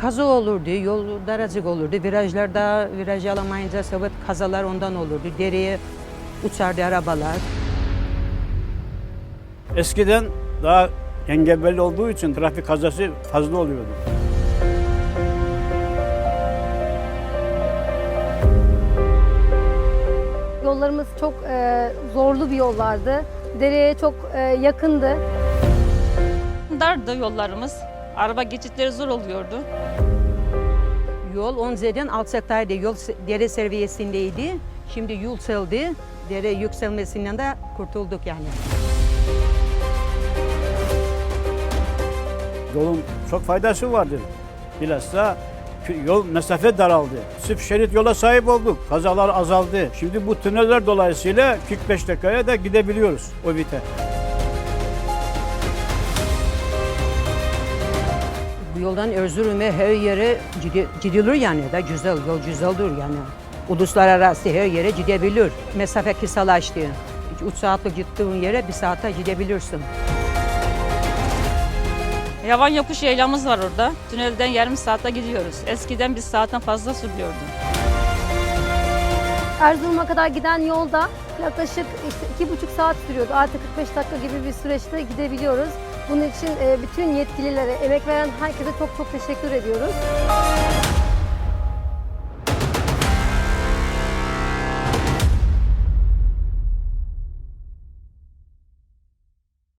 kaza olurdu, yol daracık olurdu. Virajlarda viraj alamayınca sebep kazalar ondan olurdu. Dereye uçardı arabalar. Eskiden daha engebeli olduğu için trafik kazası fazla oluyordu. Yollarımız çok e, zorlu bir yollardı. Dereye çok e, yakındı. Dardı yollarımız. Araba geçitleri zor oluyordu. Yol 10 zeden alçaktaydı. Yol dere seviyesindeydi. Şimdi yükseldi. Dere yükselmesinden de kurtulduk yani. Yolun çok faydası vardır. Bilhassa yol mesafe daraldı. Sıf şerit yola sahip olduk. Kazalar azaldı. Şimdi bu tüneller dolayısıyla 45 dakikaya da gidebiliyoruz o vite. Yoldan Erzurum'a her yere gidilir yani da güzel, yol güzeldir yani. Uluslararası her yere gidebilir. Mesafe kısalaştı. 3 saatlik gittiğin yere bir saate gidebilirsin. Yavan yokuş yaylamız var orada. Tünelden yarım saatte gidiyoruz. Eskiden bir saatten fazla sürüyordu. Erzurum'a kadar giden yolda yaklaşık işte iki buçuk saat sürüyordu. Artık 45 dakika gibi bir süreçte gidebiliyoruz. Bunun için e, bütün yetkililere, emek veren herkese çok çok teşekkür ediyoruz.